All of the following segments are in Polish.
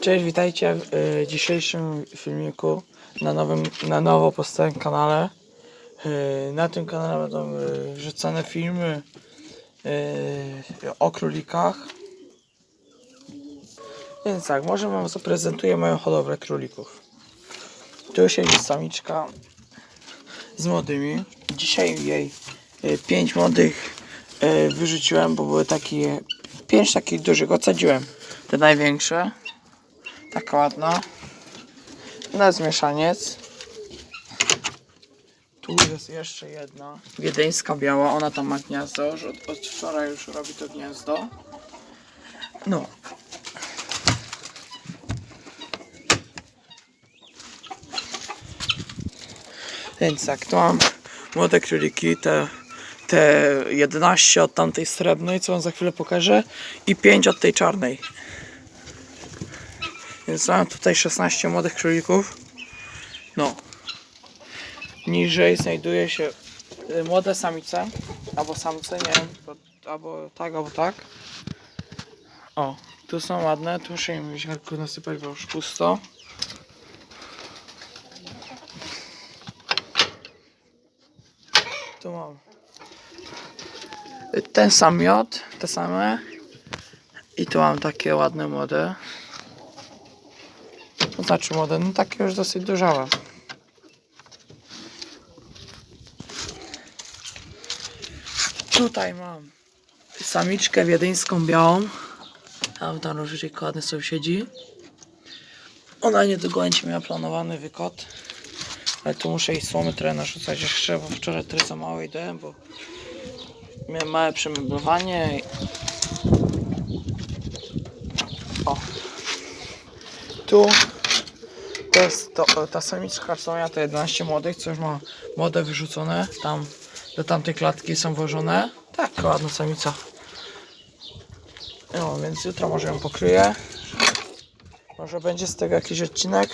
Cześć, witajcie w y, dzisiejszym filmiku na nowym, na nowo powstałym kanale. Y, na tym kanale będą y, wrzucane filmy y, o królikach. Więc tak, może wam zaprezentuję moją hodowlę królików. Tu siedzi samiczka z młodymi. Dzisiaj jej 5 młodych y, wyrzuciłem, bo były takie 5 takich dużych, odsadziłem te największe. Taka ładna. Na zmieszaniec. Tu jest jeszcze jedna. Wiedeńska biała. Ona tam ma gniazdo. Od, od wczoraj już robi to gniazdo. No. Więc tak, tu mam młode króliki, te, te 11 od tamtej srebrnej, co wam za chwilę pokażę, i 5 od tej czarnej. Więc mam tutaj 16 młodych królików. No. Niżej znajduje się y, młode samice, albo samce, nie wiem, bo- albo tak, albo tak. O, tu są ładne, tu muszę im ziarnko nasypać, bo już pusto. Tu mam ten sam miod, te same. I tu mam takie ładne młode. To znaczy młode, no takie już dosyć dojrzałe. Tutaj mam samiczkę wiedeńską białą. Tam tam różnie ładny sąsiedzi. Ona niedługo będzie miała planowany wykot. Ale tu muszę jej słomy trochę narzucać jeszcze, bo wczoraj trochę za mało jej dałem, bo miałem małe przemeblowanie. i- O. Tu to jest to, ta samiczka co ja to 11 młodych, co już ma młode wyrzucone. Tam do tamtej klatki są włożone. Tak, ładna samica. No, więc jutro może ją pokryję. Może będzie z tego jakiś odcinek.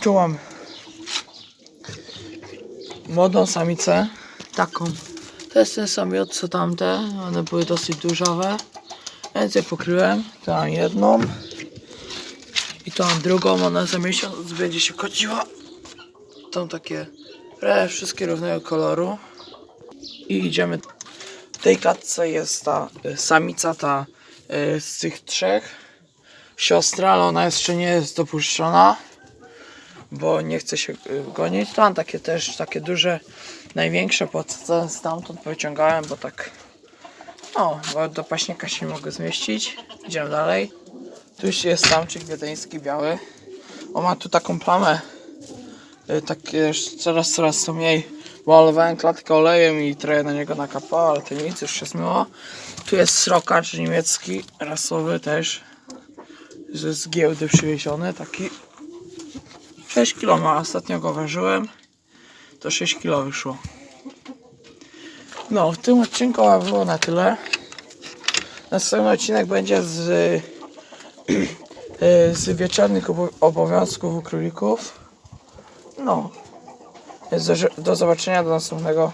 Tu mam młodą samicę. Taką. To jest ten sam miód co tamte. One były dosyć dużawe. Więc je pokryłem. Tu mam jedną. Mam drugą. Ona za miesiąc będzie się kociła. Tą takie prawie wszystkie równego koloru. I idziemy. W tej klatce jest ta y, samica, ta y, z tych trzech. Siostra, ale ona jeszcze nie jest dopuszczona bo nie chce się y, gonić. Tam takie też, takie duże, największe podsadzę stamtąd wyciągałem, bo tak, no, bo do paśnika się nie mogę zmieścić. Idziemy dalej. Tu już jest samczyk wiedeński biały. On ma tu taką plamę, y, takie coraz, coraz to mniej. Malowałem klatkę olejem i trochę na niego nakapało, ale to nic, już się zmyło. Tu jest srokacz niemiecki, rasowy też, z, giełdy przywieziony, taki 6 kg ma, ostatnio go ważyłem, to 6 kg wyszło. No, w tym odcinku było na tyle. Następny odcinek będzie z, z wieczornych obo- obowiązków u królików. No, do zobaczenia do następnego.